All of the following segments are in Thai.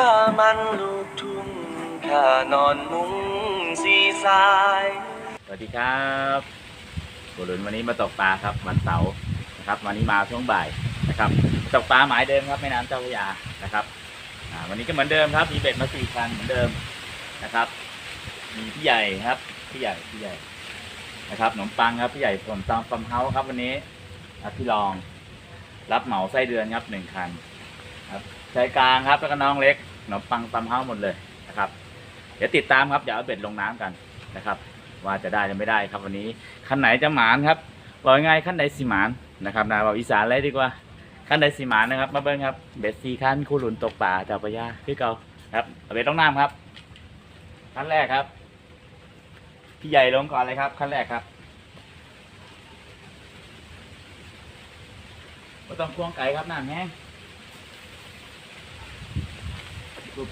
ข้ามันลูกทุ่งข้านอนมุงสีสายสวัสดีครับบุรุษวันนี้มาตกปลาครับวันเสาร์นะครับ วันนี้มาช่วงบ่ายนะครับตกปลาหมายเดิมครับแม่น้ำเจ้าพระยานะครับวันนี้ก็เหมือนเดิมครับมีเบ็ดมาสี่คันเหมือนเดิมนะครับ มีพี่ใหญ่ครับพี่ใหญ่พี่ใหญ่นะครับขนมปังครับพี่ใหญ่ผมตองปั๊มเฮาส์ครับวันนี้พี่รอง รับเหมาไส้เดือนครับหนึ่งคันครับชายกลางครับแล้วก็น้องเล็ก นมปังปั๊มเฮาหมดเลยนะครับ เดี๋ยวติดตามครับเดี๋ยวเอาเบ็ดลงน้ำกันนะครับ ว่าจะได้หรือไม่ได้ครับวันนี้ขั้นไหนจะหมานครับบอกง่ายขั้นใดสิหมานนะครับนาบอกอีสานเลยดีกว่าขั้นใดสิหมานนะครับ มาเบิ้งครับเบ็ดสี่ขั้นคู่หลุนตกป่าจากปะยาพี่เกาครับเอาเบ็ดต้องน้ำครับขั้นแรกครับ พี่ใหญ่ลงก่อนเลยครับขั้นแรกครับไม่ต้องควงไก่ครับน้ำแห้ง ปุ๊บ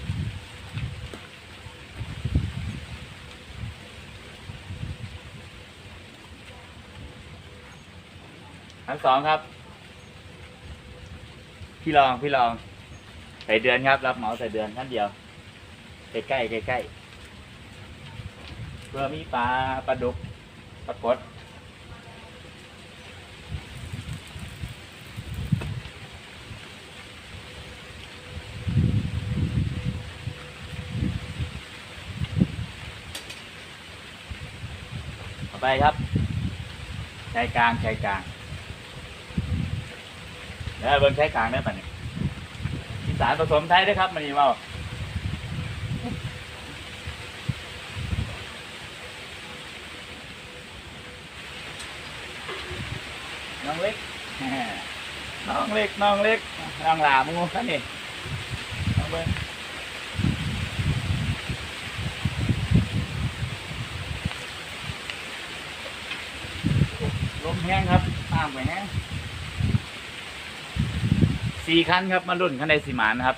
ขั้นสองครับ พี่ลองพี่ลอง ใส่เดือนครับ รับเหมาใส่เดือนขั้นเดียว ใกล้ใกล้ใกล้ใกล้เพื่อมีปลาปลาดุกปลากดต่อ ไปครับใจกลางใจกลางเดี๋ยวเบิ่งใช้กลางได้ป่ะเนี่ยอีสานผสมไทยด้วยครับมันนี่เมาน้องเล็กน้องเล็กน้องเล็กน้องหลามูครับนี่น้องเบิ้งลมแห้งครับน้ำไปแห้งสี่คันครับ มารุ่นคันใดสีหมานนะครับ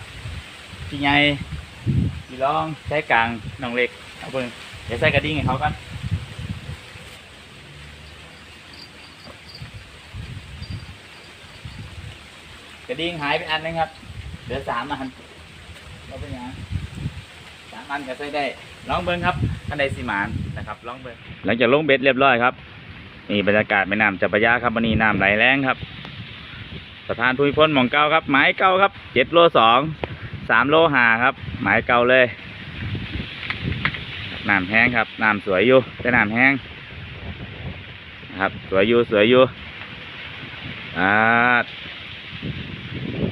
พี่ใหญ่พี่รองใช้กลางน้องเล็กเอาเพิ่งเดี๋ยวใส่กระดิ่งให้เขากันกระดิ่งหายไปอันนึงครับเหลือสามอันเราเป็นยังสามอันก็ใส่ได้ลองเบิ้งครับคันใดสีหมานนะครับลองเบิ้งหลังจากลงเบ็ดเรียบร้อยครับ นี่บรรยากาศแม่น้ำจับปะยาครับวันนี้น้ำไหลแรงครับ สถานทุยพลหมองเก่าครับ หมายเก่าครับเจ็ดโลสองสามโลหาครับ หมายเก่าเลยน้ำแห้งครับน้ำสวยอยู่แต่น้ำแห้งนะครับสวยอยู่สวยอยู่อ่า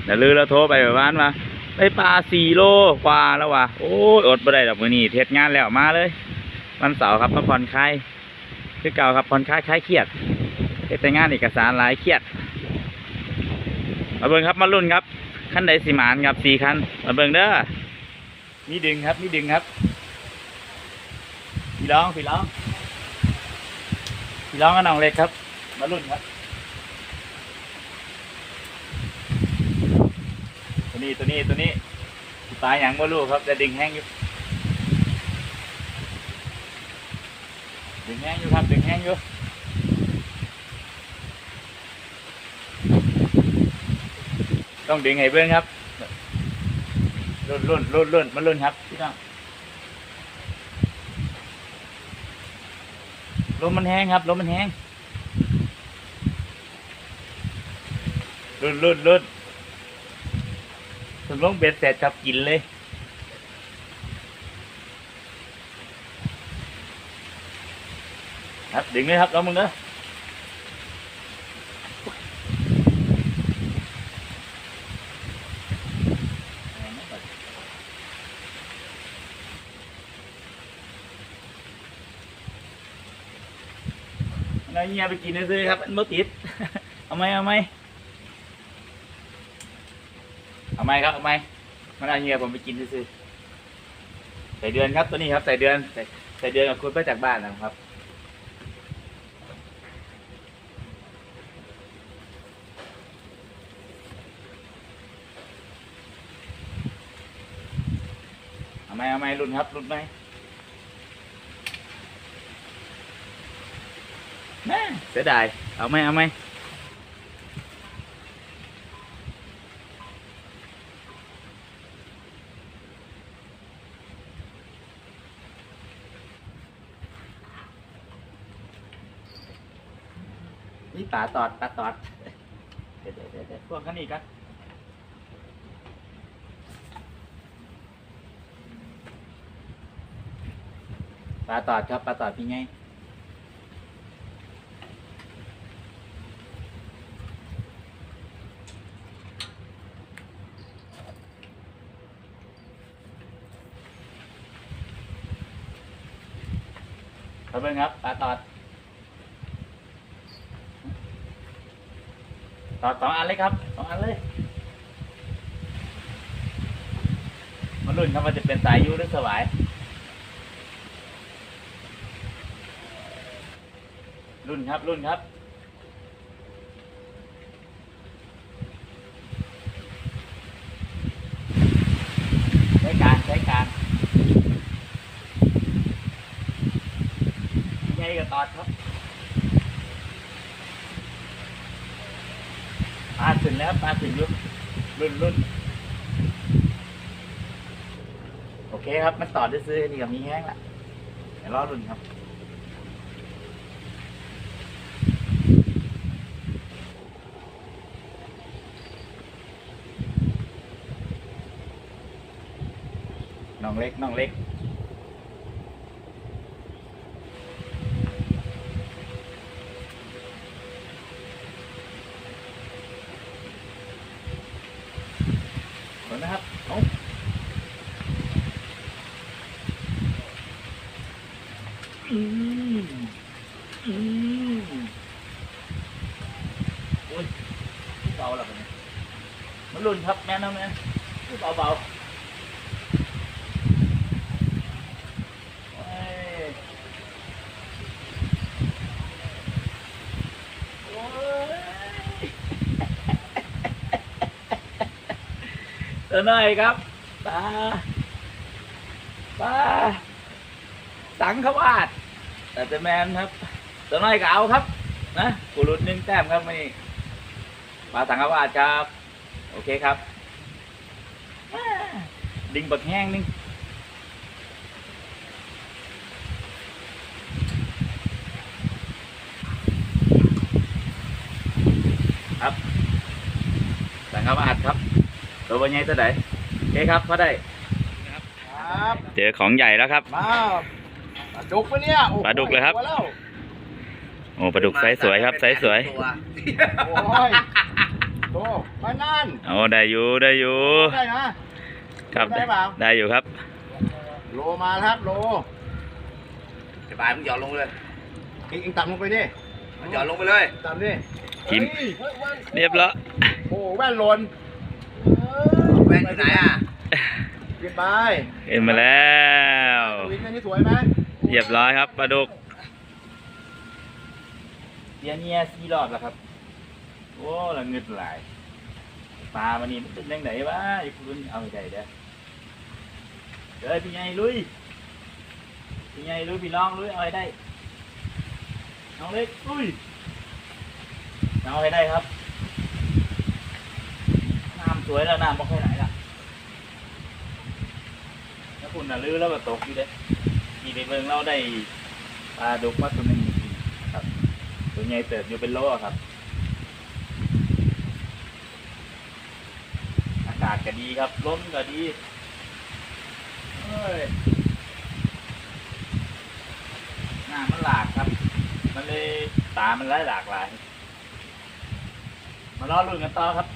เดี๋ยวลือแล้วโทรไปแบบว่านมาได้ปลาสี่โลกว่าแล้วว่ะโอ้ยอดบ่ได้ดอกมือนี่เทศงานแล้วมาเลย วันเสาร์ครับมาผ่อนคลาย คือเก่าครับผ่อนคลายคลายเครียดเฮ็ดแต่งานเอกสารหลายเครียด มาเบิ่งครับมารุ่นครับขั้นใดสีหมานครับสี่คันมาเบิ่งเด้อมีดึงครับมีดึงครับพี่ร้องพี่ร้องพี่ร้องกับน้องเล็กครับ มารุ่นครับตัวนี้ตัวนี้ตัวนี้ปลาอย่างว่าลูกครับแต่ดึงแห้งอยู่ ดึงแห้งอยู่ครับดึงแห้งอยู่ต้องดึงให้เบิ้งครับรุ่นรุ่นรุ่นรุ่นมารุ่นครับพี่น้องลมมันแห้งครับลมมันแห้งรุ่นรุ่นรุ่นถึงลงเบ็ดเสร็จครับกินเลย ครับดึงเลยครับลองมึงเด้อน้อยเงียไปกินซื้อครับมันบ่ติดเอาไหมเอาไหมเอาไหมครับเอาไหมมันเอาเงียผมไปกินซื้อใส่เดือนครับตัวนี้ครับใส่เดือนใส่ใส่เดือนกับคุณไปจากบ้านนะครับ ไหมเอาไม่รุนครับรุนไหมแม่เสียดายเอาไหมเอาไหมนี่ตาตอดตาตอดเดี๋ยวเดี๋ยวเดี๋ยวพวกขันนี้กัน ปลาตอดครับปลาตอดพี่ไงขอบคุณครับปลาตอดตอดสองอันเลยครับสองอันเลยมาลุ้นครับว่าจะเป็นสายยูหรือสวาย รุ่นครับรุ่นครับใช้การใช้การใหญ่กับตอดครับปลาถึงแล้วปลาถึงรุ่นรุ่นรุ่นโอเคครับ มันต่อได้ซื้อนี่กับมีแห้งละเดี๋ยวรอรุ่นครับ เล็กน้องเล็ก ขอบคุณนะครับเอาอืมอืมโอ้ยเบาแล้วมันยมันรุนครับแม่นะแม่เบาเบาๆโอ้ยโอ้ย ตัวหน่อยครับปลาปลาสังขวาดแต่จะแมนครับตัวน้อยก็เอาครับ นะกูรุดหนึ่งแต้มครับนี่ปลาสังขวาดครับ โอเคครับอ่าดิงบักแห้งนึงครับสังขวาดครับ ตัววันใหญ่ตัวไหนโอเคครับพอได้ครับเจอของใหญ่แล้วครับ มาปลาดุกปะเนี่ยโอ้โหปลาดุกเลยครับ ตัวแล้วโอ้ปลาดุกไซส์สวยครับไซส์สวยโอ้ยโตมานั่นโอ้ได้อยู่ได้อยู่ได้นะครับได้เปล่าได้อยู่ครับ โลมาแล้วครับโลสบายมึงหย่อนลงไปเลยเอ็งเอ็งต่ำลงไปดิมันหย่อนลงไปเลยต่ำดิกิน เฮ้ยเฮ้ยแว่นเรียบร้อยโอ้โหแว่นหล่น แว่นอยู่ไหนอะเรียบไปเอ็นมาแล้ววินอันนี้สวยไหมเรียบร้อยครับปลาดุกเดียวเนี่ยสี่รอบแล้วครับ โอ้ละเงึดหลายปลามันนี่มันเป็นยังไงวะไอ้คุณเอาไปได้เด้อเด้อพี่ใหญ่ลุยพี่ใหญ่ลุยพี่น้องลุยเอาไปได้น้องเล็กลุยเอาไปได้ครับน้ำ สวยแล้วน้ำไม่ค่อยไหลละแล้วคุณน่ะลื้อแล้วก็ตกอยู่เด้มีในเมืองเราได้ปลาดุกมาตัวหนึงครับ ตัวใหญ่เติบอยู่เป็นโลอครับ อากาศก็ดีครับลมก็ดีเอ้ยหน้ามันหลากครับ มันเลยตามันหลายหลากหลาย มารอลุ้นกันต่อครับ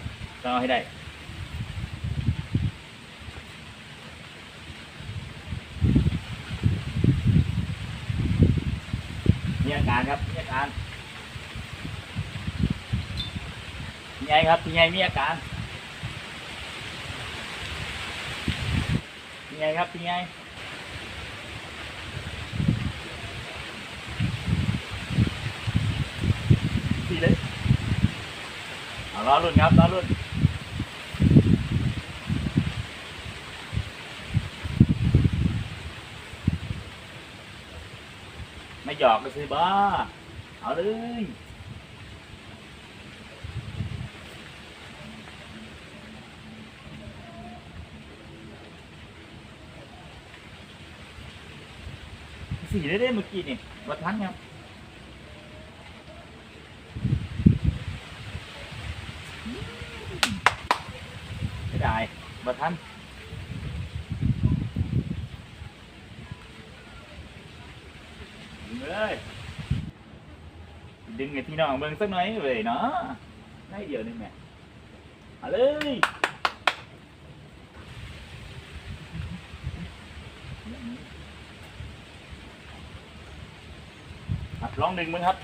รอให้ได้ มีอาการครับมีอาการพี่ใหญ่ครับพี่ใหญ่มีอาการพี่ใหญ่ครับพี่ใหญ่ดีเลยเอาล้อรุ่นครับล้อรุ่น ม่หยอกก็ซื้อบ้าเอาเลยสี่ได้ได้เมื่อกี้นี่วัดทันครับ บ่ทันดึงเลยดึงไอ้ พี่น้องเบิ่งสักหน่อยเว้ยเนาะได้เดียวนึงแม่มาเลยครับลองดึงมึงครับ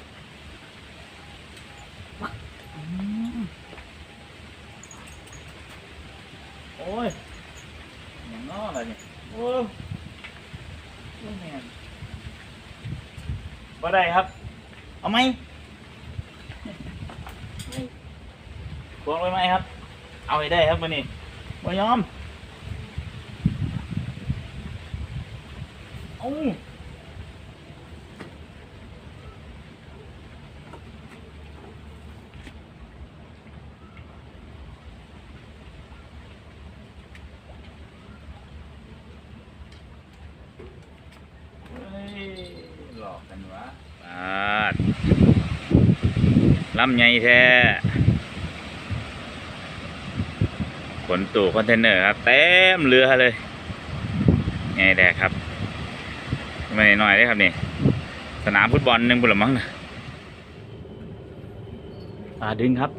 โอ้ยอย่างง้ออะไรเนี่ยโอ้ยโอ้ยแม่นบ่ได้ครับ เอาไหมพวงไว้ไหมครับ เอาให้ ได้ครับมันนี่บ่ยอมเอาเฮ้ยหลอกกันวะปาดลำใหญ่แท้ ขนตู้คอนเทนเนอร์ครับเต็มเรือเลยไงแดกครับไม่หน่อยเลยครับนี่ สนามฟุตบอลหนึ่งบุหรมั้งนะอ่าดึงครับ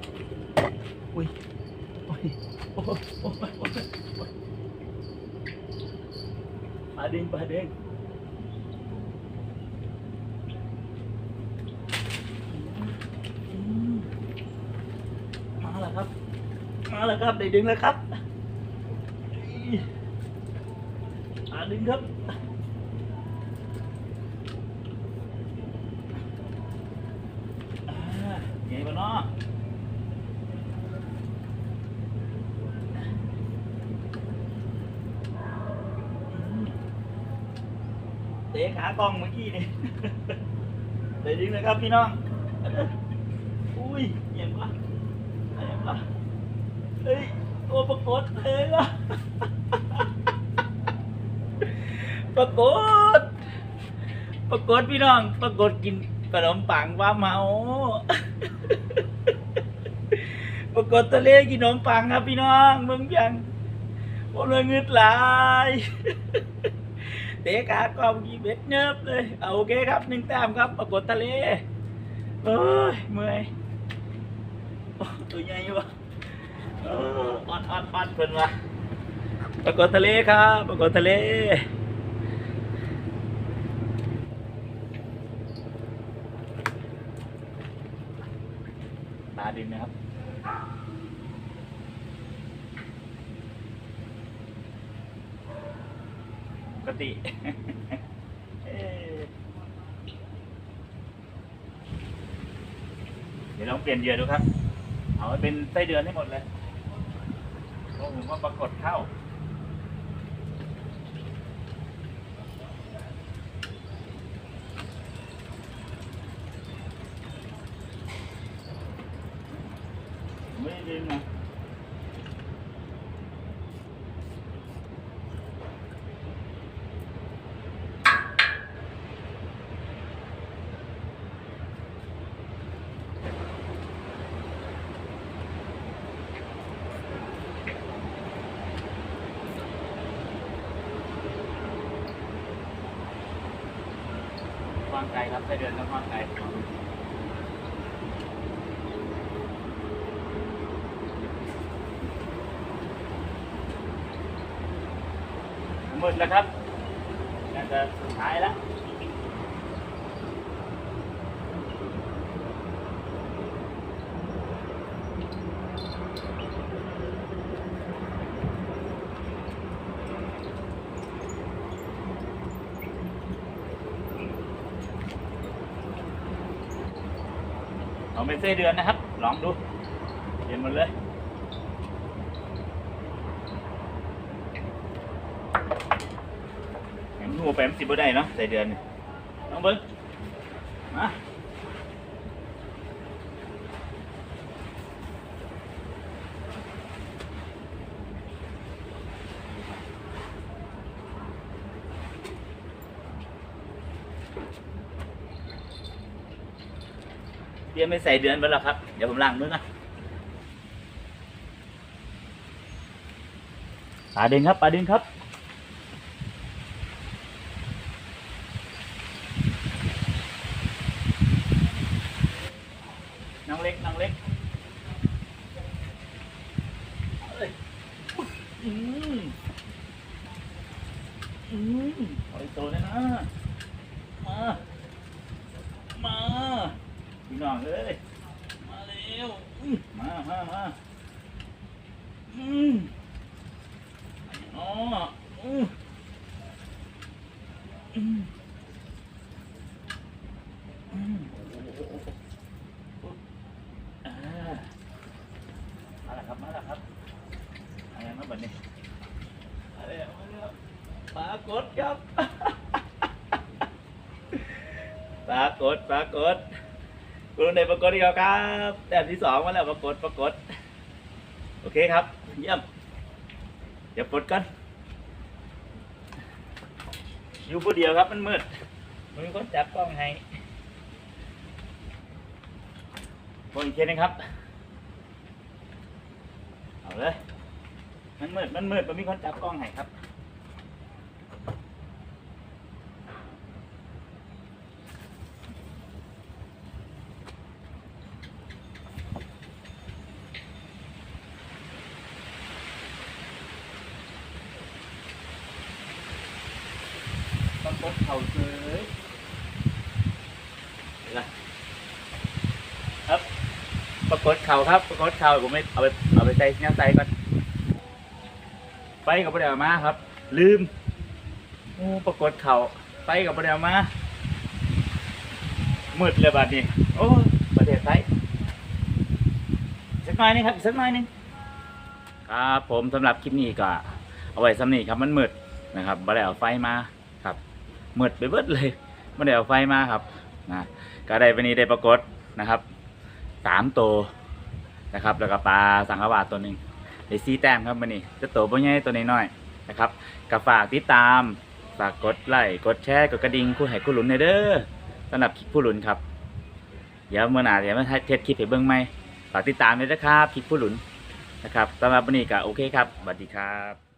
อุ้ยโอ้ยโอ้ยโอ้ยโอ้ยโอ้ยปลาดึงปลาดึง มาแล้วครับ มาแล้วครับได้ดึงแล้วครับอ่าดึงครับอ่าไงบ้างเนาะเตะขากล้องเมื่อกี้นี่ได้ดึงแล้วครับพี่น้องอุ้ยเยี่ยมว่ะอะไรวะ เฮ้ยโอ้ปรากฏเฮ้ยวะปรากฏปรากฏพี่น้องปรากฏกินขนมปังว่าเมา ปรากฏทะเลกินขนมปังครับพี่น้องมึงยังผมเลยเงืดหลายเตะกากองยีเบ็ดเนิบเลยเอาโอเคครับหนึ่งแต้มครับ ปรากฏทะเลเอ้ยเมื่อยตัวใหญ่วะ เออออออนออนเพิ่นวะปรากฏทะเลครับปรากฏทะเลตาดินนะครับปกติเดี๋ยวลองเปลี่ยนเหยื่อดูครับ เอาเป็นไส้เดือนให้หมดเลย เพราะผมว่าปรากฏเข้า วางไกลครับไส้เดือนต้องวางไกลมืดแล้วครับน่าจะสุดท้ายแล้ว เอาเป็นไส้เดือนนะครับ ลองดูเห็นหมดเลยแหมหัวแปมสิบ่ได้เนาะไส้เดือนน้องเบิ้งมา เตรียมไปใส่เดือนไปแล้วครับ เดี๋ยวผมล้างมือนะปลาดึงครับปลาดึงครับ น้องเล็กน้องเล็กเอ้ยอืมอืมเอาอีกตัวเลยนะ มา มาพี่ น้องเอ้ยมาเร็วมามามาอืมอ๋ออืมอืมอืมอ่ามาแล้วครับ มาแล้วครับอะไรมาบัดนี้มาแล้วมาแล้วปรากฏครับ ปรากฏปรากฏ คุณในปรากฏอีกแล้วครับแต้มที่สองมาแล้วปรากฏปรากฏโอเคครับ เยี่ยม เดี๋ยวปลดกันอยู่ผู้เดียวครับมันมืดไมันมีคนจับกล้องให้ปลดอีกทีหนึงครับ เอาเลย มันมืดมันมืดมันมีคนจับกล้องให้ครับ ปรากฏเข่าเฉยนไหมครับปรากฏเข่าครับปรากฏเข่าผมไม่เอาไปเอาไปใส่เนื้อใส่ก่อนไปกับประเดี๋ยวมาครับ ลืมโอ้ปรากฏเข่าไปกับประเดี๋ยวมามืดเลยบัดนี้โอ้ประเทศไทยอีกสักหน่อยหนึงครับสักหน่อยหนึงครับผมสำหรับคลิปนี้ก็เอาไว้สำนีครับมันมืดนะครับบ่ได้เอาไฟมา ครับมืดไปเบิดเลยไม่ได้เอาไฟมาครับนะก็ได้วันนี้ได้ปรากฏนะครับสามตัวนะครับ แล้วก็ปลาสังขวาตัวหนึ่งได้ซีแต้มครับวันนี้จะโตัวบ่ใหญ่ตัวน้อยๆนะครับก็ฝากติดตามฝากกดไลค์กดแชร์กดกระดิ่งคู่ให้คู่หลุนในเด้อสำหรับคลิปผู้หลุนครับเดี๋ยวเมื่อหน้าเดี๋ยวมาเทสคลิปให้เบิ่งใหม่ฝากติดตามด้วยนะครับคลิปผู้หลุนนะครับสำหรับวันนี้ก็โอเคครับสวัสดีครับ